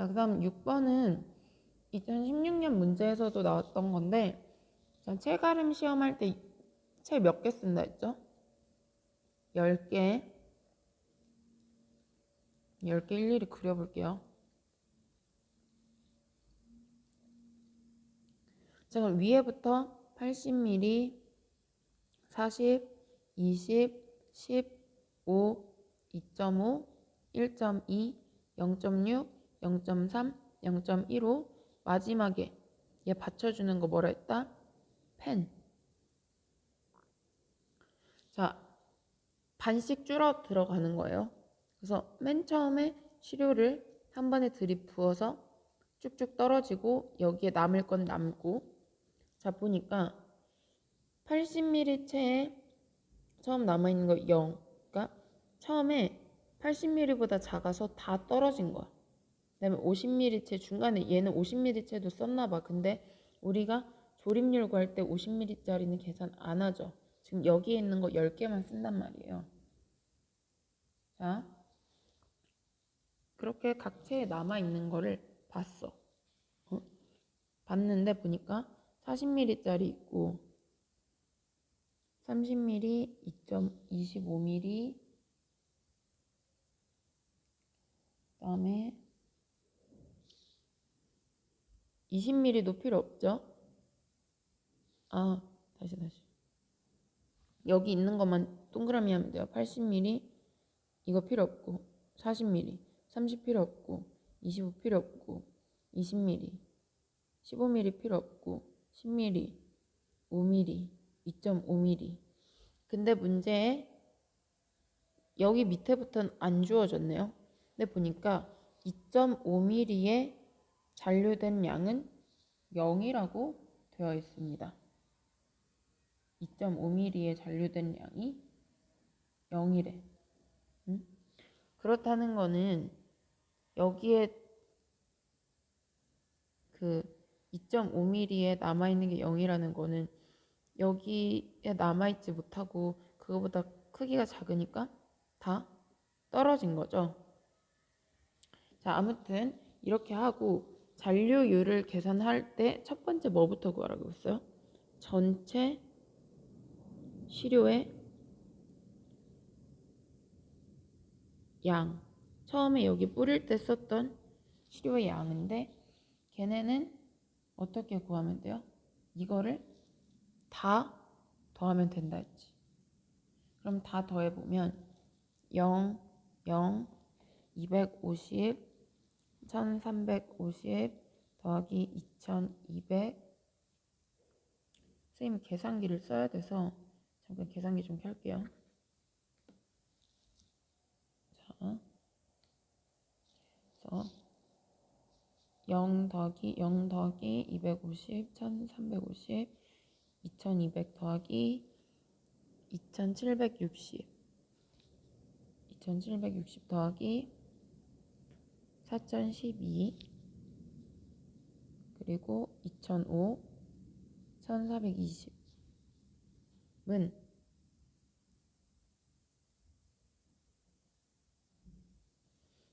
자, 그 다음 6번은 2016년 문제에서도 나왔던 건데, 자, 체가름 시험할 때 체 몇 개 쓴다 했죠? 10개. 10개 일일이 그려볼게요. 자, 그럼 위에부터 80mm, 40, 20, 10, 5, 2.5, 1.2, 0.6, 0.3, 0.15 마지막에 얘 받쳐주는 거 뭐라 했다? 펜. 자, 반씩 줄어 들어가는 거예요. 그래서 맨 처음에 시료를 한 번에 들이 부어서 쭉쭉 떨어지고 여기에 남을 건 남고 자 보니까 80ml 체에 처음 남아있는 거 0. 그러니까 처음에 80ml보다 작아서 다 떨어진 거야. 그다음에 50ml 체 중간에 얘는 50ml 체도 썼나 봐. 근데 우리가 조립률 구할 때 50ml짜리는 계산 안 하죠. 지금 여기에 있는 거 10개만 쓴단 말이에요. 자, 그렇게 각 체에 남아있는 거를 봤어. 어? 봤는데 보니까 40ml짜리 있고 30ml, 2.25ml 그다음에 20ml도 필요 없죠? 아, 다시 다시. 여기 있는 것만 동그라미 하면 돼요. 80ml 이거 필요 없고 40ml, 30 필요 없고 25 필요 없고 20ml, 15ml 필요 없고 10ml, 5ml, 2.5ml. 근데 문제에 여기 밑에부터는 안 주어졌네요. 근데 보니까 2.5ml에 잔류된 양은 0이라고 되어 있습니다. 2.5ml에 잔류된 양이 0이래. 응? 그렇다는 거는 여기에 그 2.5mm에 남아있는 게 0이라는 거는 여기에 남아있지 못하고 그거보다 크기가 작으니까 다 떨어진 거죠. 자, 아무튼 이렇게 하고 잔류율을 계산할 때 첫 번째 뭐부터 구하라고 했어요? 전체 시료의 양. 처음에 여기 뿌릴 때 썼던 시료의 양인데 걔네는 어떻게 구하면 돼요? 이거를 다 더하면 된다 했지. 그럼 다 더해보면 0, 0, 250, 1350 더하기 2200 선생님 계산기를 써야 돼서 잠깐 계산기 좀 켤게요. 자, 그래서 0 더하기 0 더하기 250, 1350, 2200 더하기 2760, 2760 더하기 4012, 그리고 2005, 1420은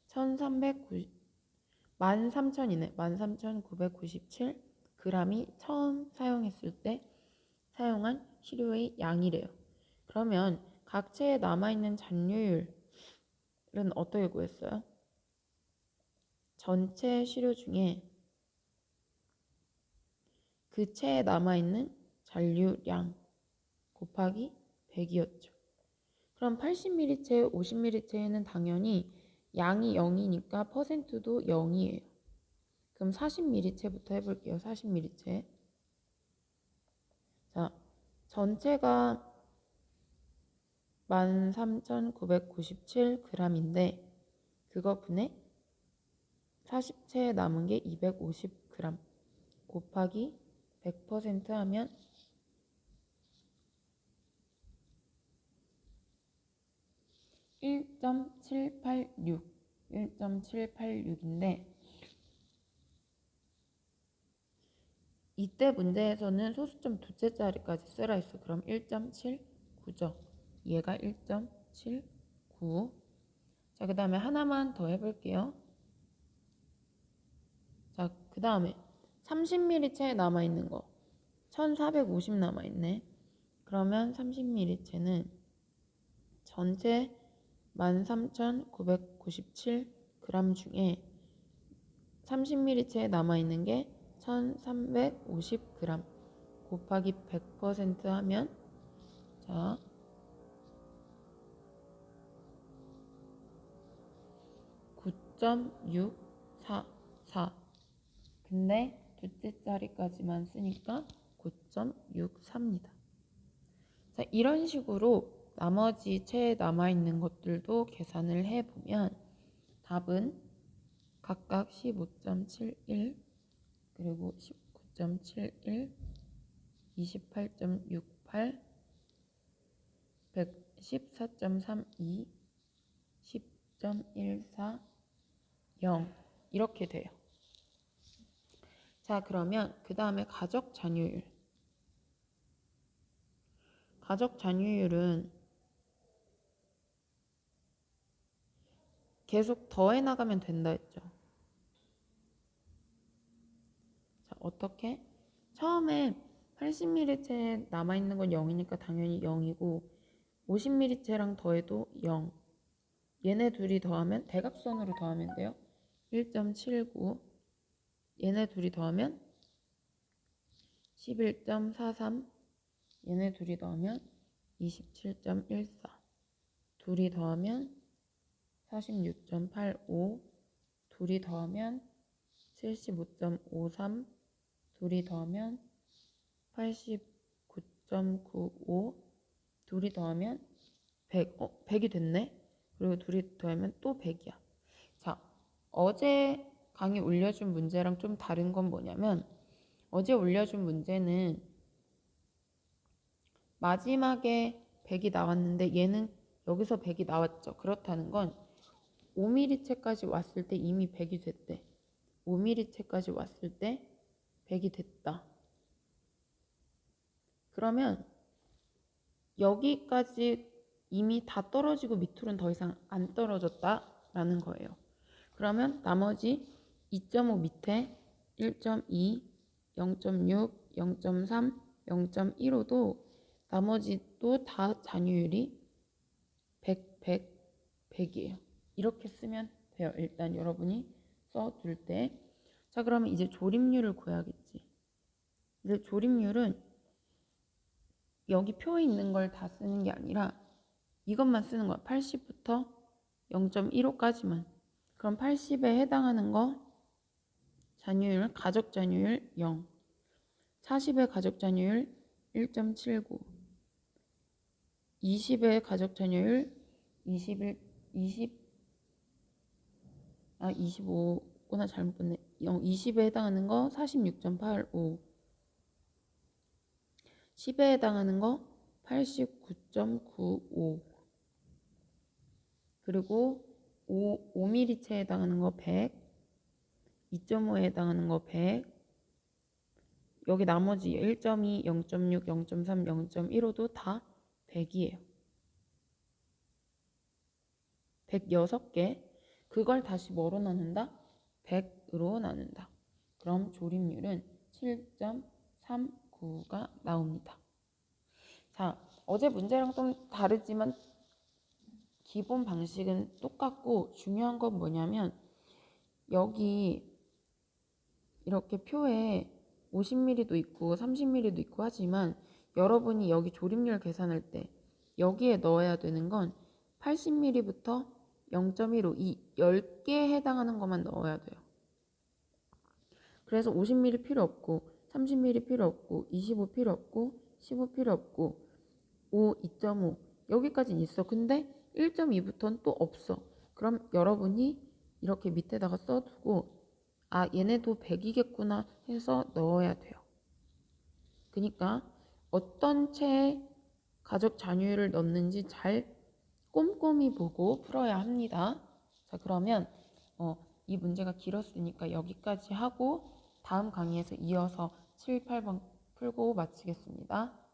1390 13,000이네. 13,997 g이 처음 사용했을 때 사용한 시료의 양이래요. 그러면 각 체에 남아있는 잔류율은 어떻게 구했어요? 전체 시료 중에 그 체에 남아있는 잔류량 곱하기 100이었죠. 그럼 80ml 체, 50ml 체에는 당연히 양이 0이니까 퍼센트도 0이에요. 그럼 40ml체부터 해볼게요. 40ml체. 자, 전체가 13,997g인데 그거 분의 40채에 남은 게 250g 곱하기 100% 하면 1.786 1.786인데 이때 문제에서는 소수점 두째 자리까지 쓰라 했어. 그럼 1.79죠. 얘가 1.79. 자, 그 다음에 하나만 더 해볼게요. 자, 그 다음에 30ml 채 남아있는 거. 1450 남아있네. 그러면 30ml 채는 전체 13,997g 중에 30ml 채 남아있는 게 1350g 곱하기 100% 하면 자 (9.644) 근데 둘째 자리까지만 쓰니까 (9.64입니다) 자 이런 식으로 나머지 채에 남아있는 것들도 계산을 해보면 답은 각각 15.71 그리고 19.71 28.68 114.32 10.14 0 이렇게 돼요. 자 그러면 그 다음에 가적 잔유율 가적 잔유율은 계속 더해 나가면 된다 했죠. 자, 어떻게? 처음에 80ml채 남아있는 건 0이니까 당연히 0이고 50ml채랑 더해도 0. 얘네 둘이 더하면 대각선으로 더하면 돼요. 1.79 얘네 둘이 더하면 11.43 얘네 둘이 더하면 27.14 둘이 더하면 46.85 둘이 더하면 75.53 둘이 더하면 89.95 둘이 더하면 100, 어, 100이 됐네? 그리고 둘이 더하면 또 100이야. 자, 어제 강의 올려준 문제랑 좀 다른 건 뭐냐면 어제 올려준 문제는 마지막에 100이 나왔는데 얘는 여기서 100이 나왔죠. 그렇다는 건 5mm채까지 왔을 때 이미 100이 됐대. 5mm채까지 왔을 때 100이 됐다. 그러면 여기까지 이미 다 떨어지고 밑으로는 더 이상 안 떨어졌다라는 거예요. 그러면 나머지 2.5 밑에 1.2, 0.6, 0.3, 0.15도 나머지도 다 잔유율이 100, 100, 100이에요. 이렇게 쓰면 돼요. 일단 여러분이 써둘 때. 자, 그러면 이제 조립률을 구해야겠지. 근데 조립률은 여기 표에 있는 걸 다 쓰는 게 아니라 이것만 쓰는 거야. 80부터 0.15까지만. 그럼 80에 해당하는 거 잔유율, 가적 잔유율 0. 40의 가적 잔유율 1.79. 20의 가적 잔유율 21, 20, 아, 25구나 잘못 봤네. 0, 20에 해당하는 거 46.85. 10에 해당하는 거 89.95. 그리고 5, 5mm체에 해당하는 거 100. 2.5에 해당하는 거 100. 여기 나머지 1.2, 0.6, 0.3, 0.15도 다 100이에요. 106개. 그걸 다시 뭐로 나눈다? 100으로 나눈다. 그럼 조립률은 7.39가 나옵니다. 자, 어제 문제랑 좀 다르지만 기본 방식은 똑같고 중요한 건 뭐냐면 여기 이렇게 표에 50ml도 있고 30ml도 있고 하지만 여러분이 여기 조립률 계산할 때 여기에 넣어야 되는 건 80ml부터 0.15, 이 10개에 해당하는 것만 넣어야 돼요. 그래서 50ml 필요 없고 30ml 필요 없고 25 필요 없고 15 필요 없고 5, 2.5 여기까지는 있어. 근데 1.2부터는 또 없어. 그럼 여러분이 이렇게 밑에다가 써두고 아 얘네도 100이겠구나 해서 넣어야 돼요. 그러니까 어떤 채에 가족 잔유율을 넣는지 잘 꼼꼼히 보고 풀어야 합니다. 자 그러면 어, 이 문제가 길었으니까 여기까지 하고 다음 강의에서 이어서 7, 8번 풀고 마치겠습니다.